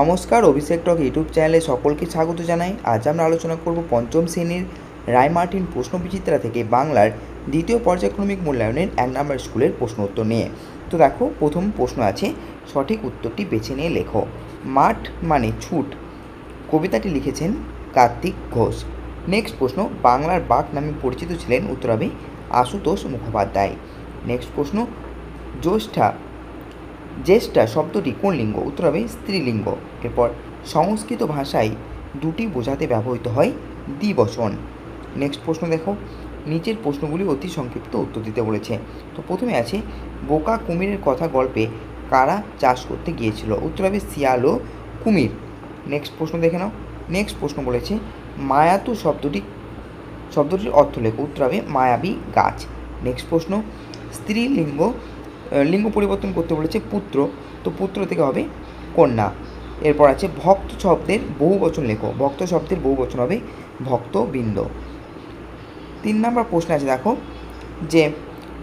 নমস্কার, অভিষেক টক ইউটিউব চ্যানেলে সকলকে স্বাগত জানাই। আজ আমরা আলোচনা করব পঞ্চম শ্রেণির রায়মার্টিন প্রশ্ন বিচিত্রা থেকে বাংলার দ্বিতীয় পর্যায়ক্রমিক মূল্যায়নের এক নম্বর স্কুলের প্রশ্ন উত্তর নিয়ে। তো দেখো, প্রথম প্রশ্ন আছে, সঠিক উত্তরটি বেছে নিয়ে লেখো। মাঠ মানে ছুট। কবিতাটি লিখেছেন কার্তিক ঘোষ। নেক্সট প্রশ্ন, বাংলার বাঘ নামে পরিচিত ছিলেন উত্তরাবে আশুতোষ মুখোপাধ্যায়। নেক্সট প্রশ্ন, জ্যৈষ্ঠা জ্যেষ্ঠা শব্দটি কোন লিঙ্গ? উত্তর হবে স্ত্রীলিঙ্গ। এরপর, সংস্কৃত ভাষায় দুটি বোঝাতে ব্যবহৃত হয়, দ্বিবচন। নেক্সট প্রশ্ন দেখো। নিচের প্রশ্নগুলি অতি সংক্ষিপ্ত উত্তর দিতে বলেছে। তো প্রথমে আছে, বোকা কুমিরের কথা গল্পে কারা চাষ করতে গিয়েছিল? উত্তর হবে শিয়াল ও কুমির। নেক্সট প্রশ্ন দেখে নাও। নেক্সট প্রশ্ন বলেছে, মায়াতু শব্দটি, শব্দটির অর্থ লেখ। উত্তর হবে মায়াবী গাছ। নেক্সট প্রশ্ন, স্ত্রীলিঙ্গ লিঙ্গ পরিবর্তন করতে বলেছে পুত্র। তো পুত্র থেকে হবে কন্যা। এরপর আছে ভক্ত শব্দের বহু বচন লেখো। ভক্ত শব্দের বহু বচন হবে ভক্তবৃন্দ। তিন নম্বর প্রশ্ন আছে, দেখো, যে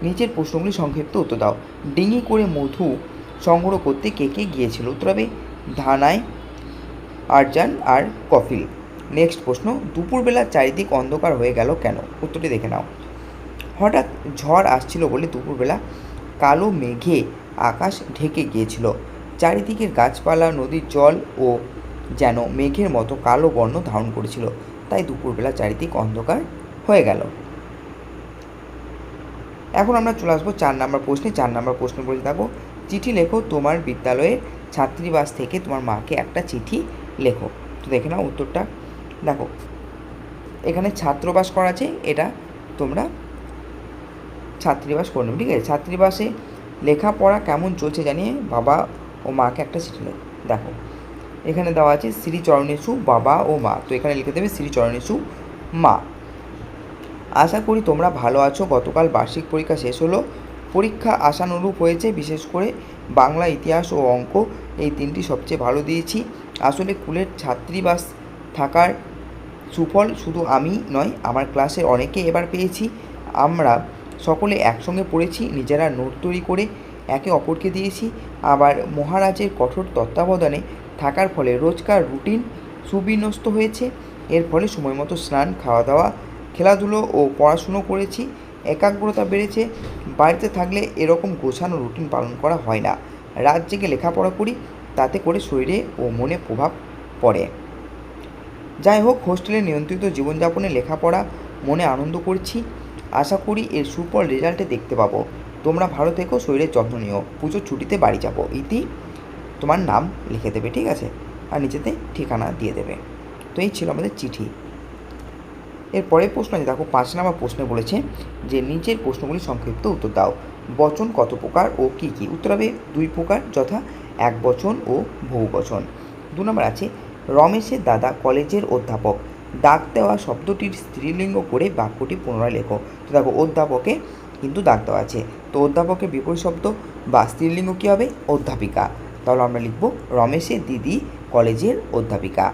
নিচের প্রশ্নগুলি সংক্ষিপ্ত উত্তর দাও। ডিঙি করে মধু সংগ্রহ করতে কে কে গিয়েছিল? উত্তর হবে ধানায় আরজান আর কফিল। নেক্সট প্রশ্ন, দুপুরবেলা চারিদিক অন্ধকার হয়ে গেল কেন? উত্তরটি দেখে নাও। হঠাৎ ঝড় আসছিল বলে দুপুরবেলা কালো মেঘে আকাশ ঢেকে গিয়েছিল। চারিদিকের গাছপালা, নদীর জল ও যেন মেঘের মতো কালো বর্ণ ধারণ করেছিল। তাই দুপুরবেলা চারিদিক অন্ধকার হয়ে গেল। এখন আমরা চলে আসব চার নাম্বার প্রশ্নে। চার নাম্বার প্রশ্ন বলে থাকো চিঠি লেখো তোমার বিদ্যালয়ের ছাত্রীবাস থেকে তোমার মাকে একটা চিঠি লেখো। তো দেখে নাও উত্তরটা। দেখো, এখানে ছাত্রবাস করা আছে, এটা তোমরা ছাত্রীবাস করে নেবে, ঠিক আছে? ছাত্রীবাসে লেখাপড়া কেমন চলছে জানিয়ে বাবা ও মাকে একটা চিঠি দেখো। এখানে দেওয়া আছে শ্রী চরণেশু বাবা ও মা। তো এখানে লিখে দেবে শ্রী চরণেশু মা। আশা করি তোমরা ভালো আছো। গতকাল বার্ষিক পরীক্ষা শেষ হলো। পরীক্ষা আশানুরূপ হয়েছে, বিশেষ করে বাংলা ইতিহাস ও অঙ্ক এই তিনটি সবচেয়ে ভালো দিয়েছি। আসলে কুলের ছাত্রীবাস থাকার সুফল শুধু আমি নয়, আমার ক্লাসের অনেকে এবার পেয়েছি। আমরা সকলে একসঙ্গে পড়েছি, নিজেরা নোট তৈরি করে একে অপরকে দিয়েছি। আবার মহারাজের কঠোর তত্ত্বাবধানে থাকার ফলে রোজকার রুটিন সুবিন্যস্ত হয়েছে। এর ফলে সময় মতো স্নান খাওয়া দাওয়া খেলাধুলো ও পড়াশুনো করেছি। একাগ্রতা বেড়েছে। বাড়িতে থাকলে এরকম গোছানো রুটিন পালন করা হয় না। রাত জেগে লেখাপড়া করি, তাতে করে শরীরে ও মনে প্রভাব পড়ে। যাই হোক, হোস্টেলে নিয়ন্ত্রিত জীবনযাপনে লেখাপড়া মনে আনন্দ করছি। আশা করি এর সুফল রেজাল্টে দেখতে পাবো। তোমরা ভালো থেকো, শরীরের যত্ন নিও। পুজোর ছুটিতে বাড়ি যাব। ইতি তোমার নাম লিখে দেবে, ঠিক আছে? আর নিচেতে ঠিকানা দিয়ে দেবে। তো এই ছিল আমাদের চিঠি। এর পরের প্রশ্ন আছে, দেখো, পাঁচ নম্বর প্রশ্নে বলেছে যে, নিচের প্রশ্নগুলি সংক্ষিপ্ত উত্তর দাও। বচন কত প্রকার ও কী কী? উত্তর হবে, দুই প্রকার, যথা এক বচন ও বহু বচন দু নম্বর আছে, রমেশের দাদা কলেজের অধ্যাপক। ডাক দেওয়া শব্দটির স্ত্রীলিঙ্গ করে বাক্যটি পুনরায় লেখো। তো দেখো, অধ্যাপকে কিন্তু ডাক দেওয়া আছে। তো অধ্যাপকের বিপরীত শব্দ বা স্ত্রীলিঙ্গ কী হবে? অধ্যাপিকা। তাহলে আমরা লিখব রমেশের দিদি কলেজের অধ্যাপিকা।